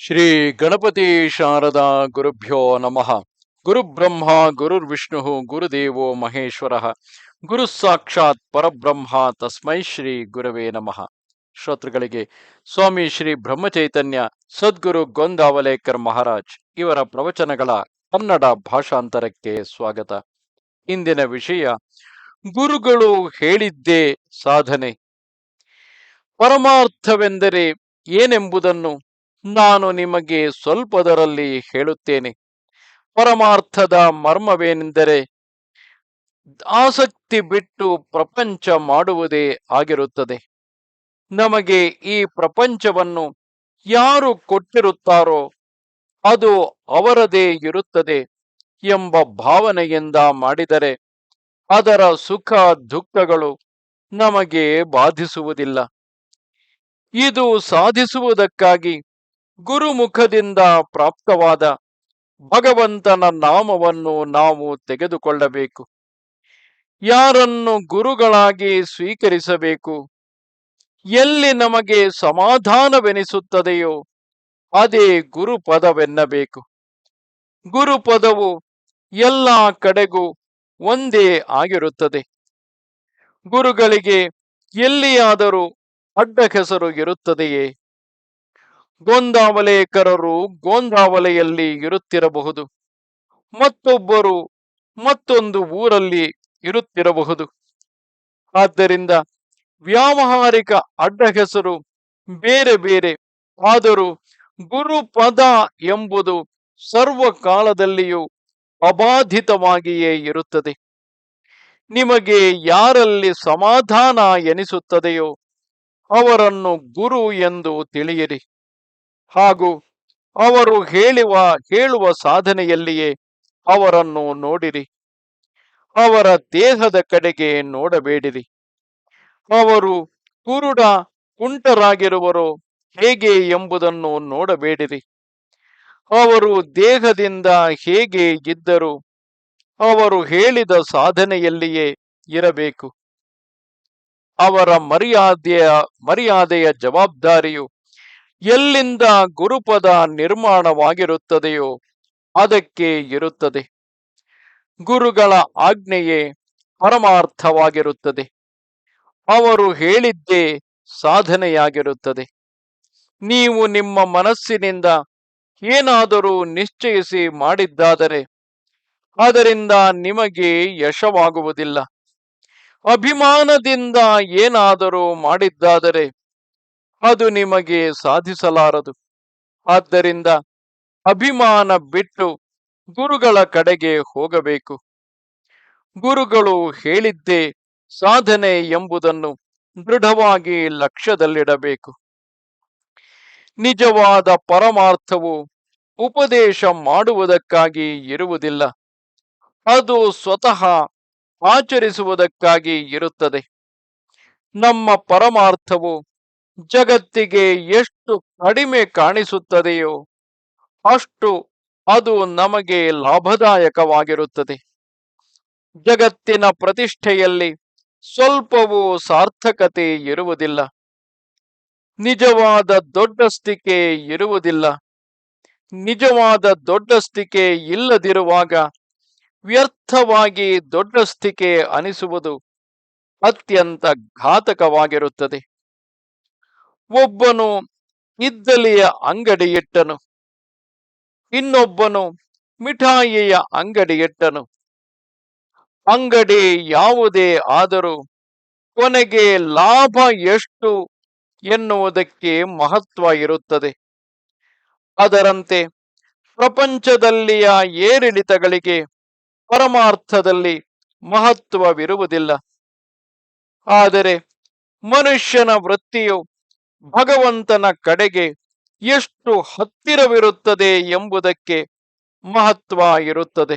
ಶ್ರೀ ಗಣಪತಿ ಶಾರದಾ ಗುರುಭ್ಯೋ ನಮಃ. ಗುರುಬ್ರಹ್ಮ ಗುರುರ್ವಿಷ್ಣು ಗುರುದೇವೋ ಮಹೇಶ್ವರ. ಗುರು ಸಾಕ್ಷಾತ್ ಪರಬ್ರಹ್ಮ ತಸ್ಮೈ ಶ್ರೀ ಗುರವೇ ನಮಃ. ಶ್ರೋತೃಗಳಿಗೆ, ಸ್ವಾಮಿ ಶ್ರೀ ಬ್ರಹ್ಮಚೈತನ್ಯ, ಸದ್ಗುರು ಗೊಂದಾವಲೇಕರ್ ಮಹಾರಾಜ್ ಇವರ ಪ್ರವಚನಗಳ ಕನ್ನಡ ಭಾಷಾಂತರಕ್ಕೆ ಸ್ವಾಗತ. ಇಂದಿನ ವಿಷಯ, ಗುರುಗಳು ಹೇಳಿದ್ದೇ ಸಾಧನೆ. ಪರಮಾರ್ಥವೆಂದರೆ ಏನೆಂಬುದನ್ನು ನಾನು ನಿಮಗೆ ಸ್ವಲ್ಪದರಲ್ಲಿ ಹೇಳುತ್ತೇನೆ. ಪರಮಾರ್ಥದ ಮರ್ಮವೇನೆಂದರೆ, ಆಸಕ್ತಿ ಬಿಟ್ಟು ಪ್ರಪಂಚ ಮಾಡುವುದೇ ಆಗಿರುತ್ತದೆ. ನಮಗೆ ಈ ಪ್ರಪಂಚವನ್ನು ಯಾರು ಕೊಟ್ಟಿರುತ್ತಾರೋ ಅದು ಅವರದೇ ಇರುತ್ತದೆ ಎಂಬ ಭಾವನೆಯಿಂದ ಮಾಡಿದರೆ, ಅದರ ಸುಖ ದುಃಖಗಳು ನಮಗೆ ಬಾಧಿಸುವುದಿಲ್ಲ. ಇದು ಸಾಧಿಸುವುದಕ್ಕಾಗಿ ಗುರುಮುಖದಿಂದ ಪ್ರಾಪ್ತವಾದ ಭಗವಂತನ ನಾಮವನ್ನು ನಾವು ತೆಗೆದುಕೊಳ್ಳಬೇಕು. ಯಾರನ್ನು ಗುರುಗಳಾಗಿ ಸ್ವೀಕರಿಸಬೇಕು? ಎಲ್ಲಿ ನಮಗೆ ಸಮಾಧಾನವೆನಿಸುತ್ತದೆಯೋ ಅದೇ ಗುರುಪದವೆನ್ನಬೇಕು. ಗುರುಪದವು ಎಲ್ಲ ಕಡೆಗೂ ಒಂದೇ ಆಗಿರುತ್ತದೆ. ಗುರುಗಳಿಗೆ ಎಲ್ಲಿಯಾದರೂ ಅಡ್ಡ ಹೆಸರು ಇರುತ್ತದೆಯೇ? ಗೋಂದಾವಲೇಕರರು ಗೋಂದಾವಲೆಯಲ್ಲಿ ಇರುತ್ತಿರಬಹುದು. ಮತ್ತೊಬ್ಬರು ಮತ್ತೊಂದು ಊರಲ್ಲಿ ಇರುತ್ತಿರಬಹುದು. ಆದ್ದರಿಂದ ವ್ಯಾವಹಾರಿಕ ಅಡ್ಡ ಹೆಸರು ಬೇರೆ ಬೇರೆ, ಆದರೂ ಗುರುಪದ ಎಂಬುದು ಸರ್ವಕಾಲದಲ್ಲಿಯೂ ಅಬಾಧಿತವಾಗಿಯೇ ಇರುತ್ತದೆ. ನಿಮಗೆ ಯಾರಲ್ಲಿ ಸಮಾಧಾನ ಎನಿಸುತ್ತದೆಯೋ ಅವರನ್ನು ಗುರು ಎಂದು ತಿಳಿಯಿರಿ. ಹಾಗೂ ಅವರು ಹೇಳುವ ಹೇಳುವ ಸಾಧನೆಯಲ್ಲಿಯೇ ಅವರನ್ನು ನೋಡಿರಿ. ಅವರ ದೇಹದ ಕಡೆಗೆ ನೋಡಬೇಡಿರಿ. ಅವರು ಕುರುಡ ಕುಂಟರಾಗಿರುವರು ಹೇಗೆ ಎಂಬುದನ್ನು ನೋಡಬೇಡಿರಿ. ಅವರು ದೇಹದಿಂದ ಹೇಗೆ ಇದ್ದರು, ಅವರು ಹೇಳಿದ ಸಾಧನೆಯಲ್ಲಿಯೇ ಇರಬೇಕು. ಅವರ ಮರ್ಯಾದೆಯ ಮರ್ಯಾದೆಯ ಜವಾಬ್ದಾರಿಯು ಎಲ್ಲಿಂದ ಗುರುಪದ ನಿರ್ಮಾಣವಾಗಿರುತ್ತದೆಯೋ ಅದಕ್ಕೆ ಇರುತ್ತದೆ. ಗುರುಗಳ ಆಜ್ಞೆಯೇ ಪರಮಾರ್ಥವಾಗಿರುತ್ತದೆ. ಅವರು ಹೇಳಿದ್ದೇ ಸಾಧನೆಯಾಗಿರುತ್ತದೆ. ನೀವು ನಿಮ್ಮ ಮನಸ್ಸಿನಿಂದ ಏನಾದರೂ ನಿಶ್ಚಯಿಸಿ ಮಾಡಿದ್ದಾದರೆ ಅದರಿಂದ ನಿಮಗೆ ಯಶವಾಗುವುದಿಲ್ಲ. ಅಭಿಮಾನದಿಂದ ಏನಾದರೂ ಮಾಡಿದ್ದಾದರೆ ಅದು ನಿಮಗೆ ಸಾಧಿಸಲಾರದು. ಆದ್ದರಿಂದ ಅಭಿಮಾನ ಬಿಟ್ಟು ಗುರುಗಳ ಕಡೆಗೆ ಹೋಗಬೇಕು. ಗುರುಗಳು ಹೇಳಿದ್ದೇ ಸಾಧನೆ ಎಂಬುದನ್ನು ದೃಢವಾಗಿ ಲಕ್ಷ್ಯದಲ್ಲಿಡಬೇಕು. ನಿಜವಾದ ಪರಮಾರ್ಥವು ಉಪದೇಶ ಮಾಡುವುದಕ್ಕಾಗಿ ಇರುವುದಿಲ್ಲ. ಅದು ಸ್ವತಃ ಆಚರಿಸುವುದಕ್ಕಾಗಿ ಇರುತ್ತದೆ. ನಮ್ಮ ಪರಮಾರ್ಥವು ಜಗತ್ತಿಗೆ ಎಷ್ಟು ಕಡಿಮೆ ಕಾಣಿಸುತ್ತದೆಯೋ ಅಷ್ಟು ಅದು ನಮಗೆ ಲಾಭದಾಯಕವಾಗಿರುತ್ತದೆ. ಜಗತ್ತಿನ ಪ್ರತಿಷ್ಠೆಯಲ್ಲಿ ಸ್ವಲ್ಪವೂ ಸಾರ್ಥಕತೆ ಇರುವುದಿಲ್ಲ. ನಿಜವಾದ ದೊಡ್ಡಸ್ತಿಕೆ ಇರುವುದಿಲ್ಲ. ನಿಜವಾದ ದೊಡ್ಡಸ್ತಿಕೆ ಇಲ್ಲದಿರುವಾಗ ವ್ಯರ್ಥವಾಗಿ ದೊಡ್ಡಸ್ತಿಕೆ ಅನಿಸುವುದು ಅತ್ಯಂತ ಘಾತಕವಾಗಿರುತ್ತದೆ. ಒಬ್ಬನು ಇದ್ದಲಿಯ ಅಂಗಡಿಯಿಟ್ಟನು. ಇನ್ನೊಬ್ಬನು ಮಿಠಾಯಿಯ ಅಂಗಡಿಯಿಟ್ಟನು. ಅಂಗಡಿ ಯಾವುದೇ ಆದರೂ ಕೊನೆಗೆ ಲಾಭ ಎಷ್ಟು ಎನ್ನುವುದಕ್ಕೆ ಮಹತ್ವ ಇರುತ್ತದೆ. ಅದರಂತೆ ಪ್ರಪಂಚದಲ್ಲಿಯ ಏರಿಳಿತಗಳಿಗೆ ಪರಮಾರ್ಥದಲ್ಲಿ ಮಹತ್ವವಿರುವುದಿಲ್ಲ. ಆದರೆ ಮನುಷ್ಯನ ವೃತ್ತಿಯು ಭಗವಂತನ ಕಡೆಗೆ ಎಷ್ಟು ಹತ್ತಿರವಿರುತ್ತದೆ ಎಂಬುದಕ್ಕೆ ಮಹತ್ವ ಇರುತ್ತದೆ.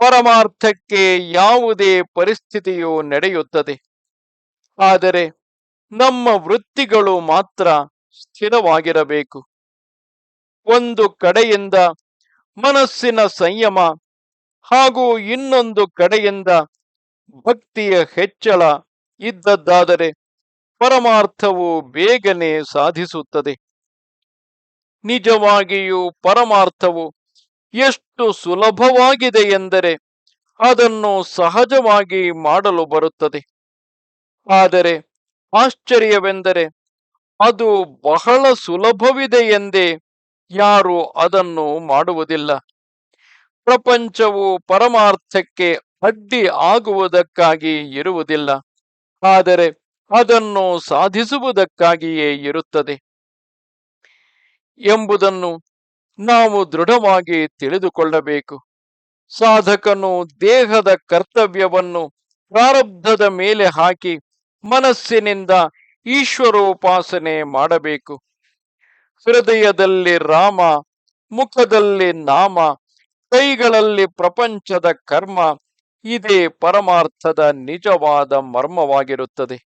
ಪರಮಾರ್ಥಕ್ಕೆ ಯಾವುದೇ ಪರಿಸ್ಥಿತಿಯು ನಡೆಯುತ್ತದೆ. ಆದರೆ ನಮ್ಮ ವೃತ್ತಿಗಳು ಮಾತ್ರ ಸ್ಥಿರವಾಗಿರಬೇಕು. ಒಂದು ಕಡೆಯಿಂದ ಮನಸ್ಸಿನ ಸಂಯಮ ಹಾಗೂ ಇನ್ನೊಂದು ಕಡೆಯಿಂದ ಭಕ್ತಿಯ ಹೆಚ್ಚಳ ಇದ್ದದ್ದಾದರೆ ಪರಮಾರ್ಥವು ಬೇಗನೆ ಸಾಧಿಸುತ್ತದೆ. ನಿಜವಾಗಿಯೂ ಪರಮಾರ್ಥವು ಎಷ್ಟು ಸುಲಭವಾಗಿದೆ ಎಂದರೆ ಅದನ್ನು ಸಹಜವಾಗಿ ಮಾಡಲು ಬರುತ್ತದೆ. ಆದರೆ ಆಶ್ಚರ್ಯವೆಂದರೆ ಅದು ಬಹಳ ಸುಲಭವಿದೆ ಎಂದೇ ಯಾರು ಅದನ್ನು ಮಾಡುವುದಿಲ್ಲ. ಪ್ರಪಂಚವು ಪರಮಾರ್ಥಕ್ಕೆ ಅಡ್ಡಿ ಆಗುವುದಕ್ಕಾಗಿ ಇರುವುದಿಲ್ಲ. ಆದರೆ ಅದನ್ನು ಸಾಧಿಸುವುದಕ್ಕಾಗಿಯೇ ಇರುತ್ತದೆ ಎಂಬುದನ್ನು ನಾವು ದೃಢವಾಗಿ ತಿಳಿದುಕೊಳ್ಳಬೇಕು. ಸಾಧಕನು ದೇಹದ ಕರ್ತವ್ಯವನ್ನು ಪ್ರಾರಬ್ಧದ ಮೇಲೆ ಹಾಕಿ ಮನಸ್ಸಿನಿಂದ ಈಶ್ವರೋಪಾಸನೆ ಮಾಡಬೇಕು. ಹೃದಯದಲ್ಲಿ ರಾಮ, ಮುಖದಲ್ಲಿ ನಾಮ, ಕೈಗಳಲ್ಲಿ ಪ್ರಪಂಚದ ಕರ್ಮ, ಇದೇ ಪರಮಾರ್ಥದ ನಿಜವಾದ ಮರ್ಮವಾಗಿರುತ್ತದೆ.